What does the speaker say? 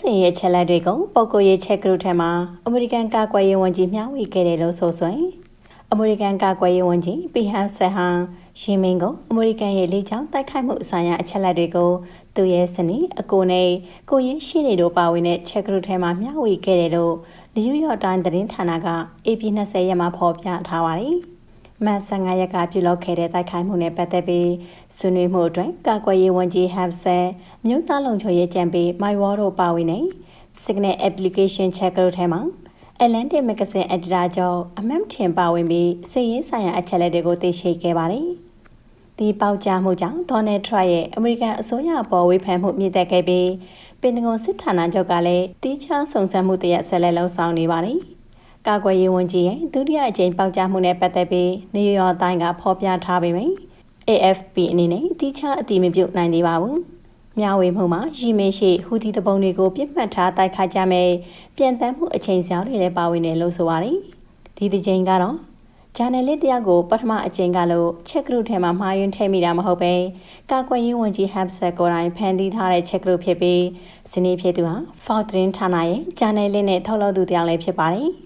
စင်ရဲ့ချက်လက်တွေကိုပုတ်ကိုရဲ့ချက်ကရုထဲမှာအမေရိကန်ကာကွယ်ရေးဝန်ကြီးမျှဝေခဲ့တယ်လို့ဆိုဆွင်အမေရိကန်ကာကွယ်ရေးဝန်ကြီးပီဟန်ဆက်ဟန်ရှင်းမင်းကအမေရိကန်ရဲ့လေကြောင်းတိုက်ခိုက်မှုအဆိုင်ရာအချက်လက်တွေကိုသူရဲ့စနီအကိုနဲ့ကိုရင်းရှိနေတို့ပါဝင်တဲ့ချက်ကရုထဲမှာမျှဝေခဲ့တယ်လို့နယူးယောက်တိုင်းသတင်းဌာနက AP 20ရက်မှာဖော်ပြထားပါတယ်။ မန်15ရက်ကပြုလုပ်ခဲ့တဲ့တိုက်ခိုက်မှုနဲ့ပတ်သက်ပြီးဆွေးနွေးမှုအတွင်းကာကွယ်ရေးဝန်ကြီးဟပ်ဆယ်မြို့သားလုံခြုံရေးကြံပေးမိုင်ဝါတို့ပါဝင်နေ Signal Application Checker ထဲမှာ Atlantic Magazine Editor ကျော်အမတ်ထင်ပါဝင်ပြီးစီးရင်ဆိုင်ရာအချက်လက်တွေကိုသိရှိခဲ့ပါတယ်။ဒီပေါကြမှုကြောင့် Donald Trump ရဲ့အမေရိကန်အစိုးရပေါ်ဝေဖန်မှုမြင့်တက်ခဲ့ပြီးပင်တဂွန်စစ်ဌာနချုပ်ကလည်းတီးခြားစုံစမ်းမှုတရက်ဆက်လက်လှုံ့ဆော်နေပါတယ်။ ကာကွယ်ရေးဝန်ကြီးရဲ့ဒုတိယအကြိမ်ပေါက်ကြားမှုနဲ့ပတ်သက်ပြီးနေရော်တိုင်းကဖော်ပြထားပေမယ့် AFP အနေနဲ့တိကျအတိမပြုတ်နိုင်သေးပါဘူး။မြဝေမှုမှာရီမင်းရှိဟူသီတပုံတွေကိုပြစ်မှတ်ထားတိုက်ခိုက်ကြမယ်ပြန်တမ်းမှုအချိန်ဆောင်တွေလည်းပါဝင်တယ်လို့ဆိုပါတယ်။ဒီဒီချိန်ကတော့ဂျာနယ်လစ်တယောက်ကိုပထမအကြိမ်ကလို့ချက်ကရုထဲမှာမှားယွင်းထည့်မိတာမဟုတ်ပဲကာကွယ်ရေးဝန်ကြီးဟပ်ဆက်ကိုယ်တိုင်ဖန်တီးထားတဲ့ချက်ကရုဖြစ်ပြီးစနေဖြစ်သူဟာဖောက်သတင်းဌာနရဲ့ဂျာနယ်လစ်နဲ့ထုတ်လုပ်သူတယောက်လည်းဖြစ်ပါတယ်။